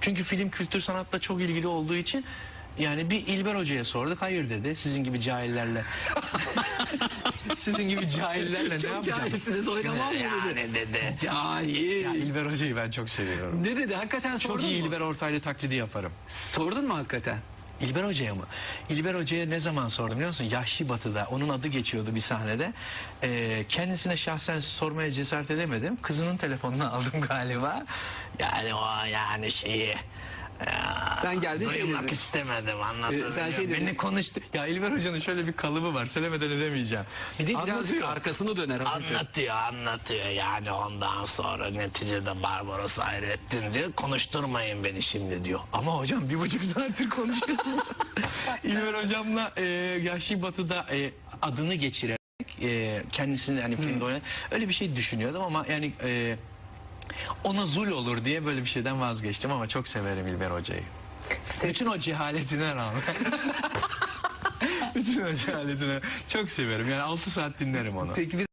Çünkü film kültür sanatla çok ilgili olduğu için yani bir İlber Hoca'ya sorduk. Hayır dedi. Sizin gibi cahillerle. Sizin gibi cahillerle ne Çok yapacağım? cahilsiniz, oynamam mı Yani dedi. Cahil. Ya İlber Hoca'yı ben çok seviyorum. Ne dedi? Hakikaten Çok sordun iyi mu? İlber Ortaylı taklidi yaparım. Sordun mu hakikaten? İlber Hoca'ya mı? İlber Hoca'ya ne zaman sordum biliyor musun? Yahşi Batı'da. Onun adı geçiyordu bir sahnede. Ee, kendisine şahsen sormaya cesaret edemedim. Kızının telefonunu aldım galiba. Yani o yani şeyi... Ya, Sen geldin şey duymak dedin. istemedim anlatabiliyor Ee, sen şey dedin. Beni konuştu. Ya İlber Hoca'nın şöyle bir kalıbı var. Söylemeden edemeyeceğim. Bir de birazcık Anlatıyor. arkasını döner. hafif. Anlatıyor anlatıyor yani ondan sonra neticede Barbaros Hayrettin diyor konuşturmayın beni şimdi diyor. Ama hocam bir buçuk saattir konuşuyorsunuz. İlber hocamla e, Yahşi Batı'da e, adını geçirerek e, kendisini hani filmde oynayan öyle bir şey düşünüyordum ama yani e, ona zul olur diye böyle bir şeyden vazgeçtim ama çok severim İlber hocayı. Bütün o cehaletine rağmen. Bütün o cehaletine çok severim. Yani 6 saat dinlerim onu. Peki bir